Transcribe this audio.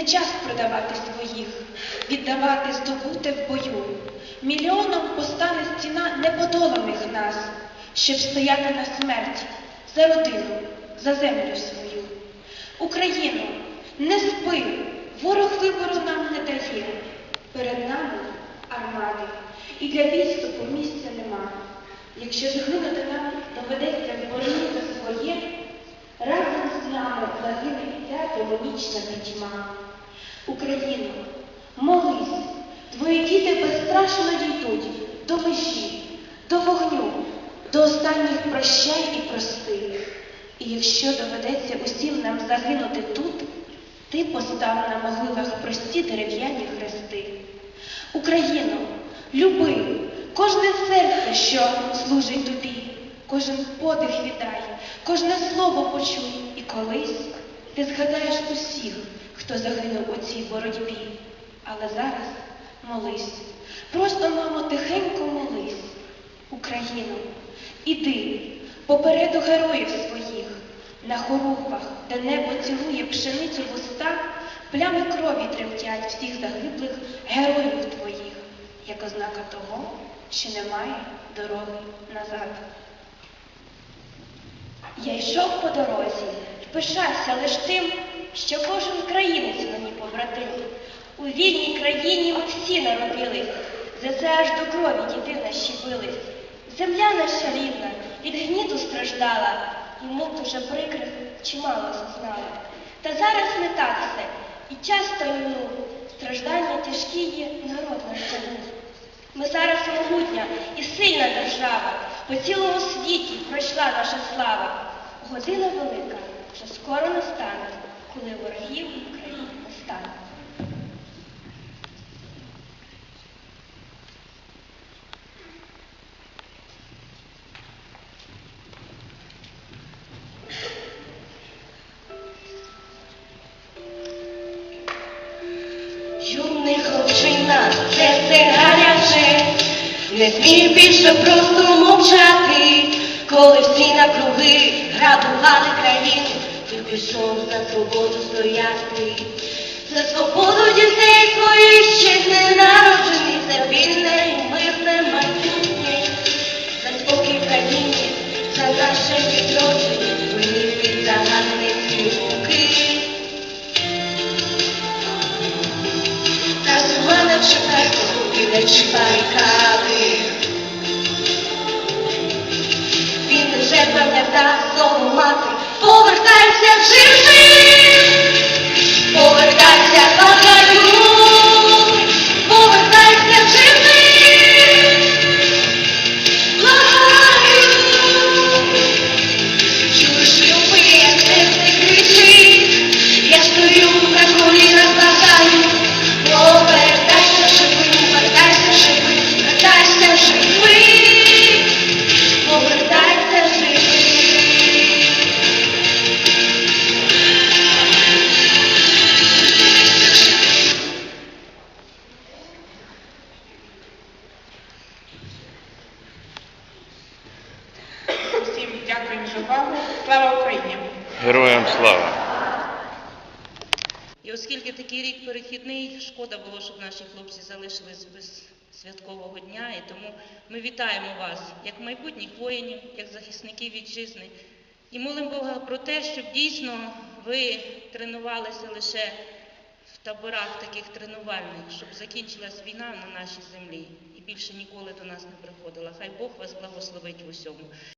Не час продавати своїх, віддавати здобуте в бою. Мільйоном постане стіна неподоланих нас, щоб стояти на смерть за родину, за землю свою. Україно, не спи, ворог вибору нам не дає. Перед нами армади, і для відступу місця нема. Якщо згинути нам доведеться в своє, разом з нами загине ця демонічна відьма. Україно, молись, твої діти безстрашно дійдуть до межі, до вогню, до останніх прощай і прости. І якщо доведеться усім нам загинути тут, ти постав на могилах прості дерев'яні хрести. Україно, люби кожне серце, що служить тобі, кожен подих віддай, кожне слово почуй, і колись ти згадаєш усіх, хто загинув у цій боротьбі. Але зараз молись, просто, мамо, тихенько молись. Україно, іди попереду героїв своїх, на хорупах, де небо цілує пшеницю в уста, плями крові тремтять всіх загиблих героїв твоїх, як ознака того, що немає дороги назад. Я йшов по дорозі пишався лиш тим, що кожен українець мені побратим. У вільній країні ми всі народились, за це аж до крові діти наші бились. Земля наша рідна від гніту страждала, і мук дуже прикрих чимало зазнала. Та зараз не так все, і часто минув, страждання тяжкі є, народ наш забув. Ми зараз могутня і сильна держава, по цілому світі пройшла наша слава. Година велика вже скоро настане, коли ворогів в Україні не стане. Юний хлопчина, серце гаряче, не смій більше просто мовчати, коли всі навкруги грабували країну, ти пішов за свободу стояти, за свободу дітей своїх ще не народжених, за вільне і мирне майбутнє, за спокій в країні, за наше відродження, мені під загарбницькі руки. Та зима не чекай, поки не чекай кави. Дякуємо за увагу. Слава Україні! Героям слава! І оскільки такий рік перехідний, шкода було, щоб наші хлопці залишились без святкового дня, і тому ми вітаємо вас як майбутніх воїнів, як захисників вітчизни, і молимо Бога про те, щоб дійсно ви тренувалися лише в таборах таких тренувальних, щоб закінчилась війна на нашій землі і більше ніколи до нас не приходила. Хай Бог вас благословить в усьому.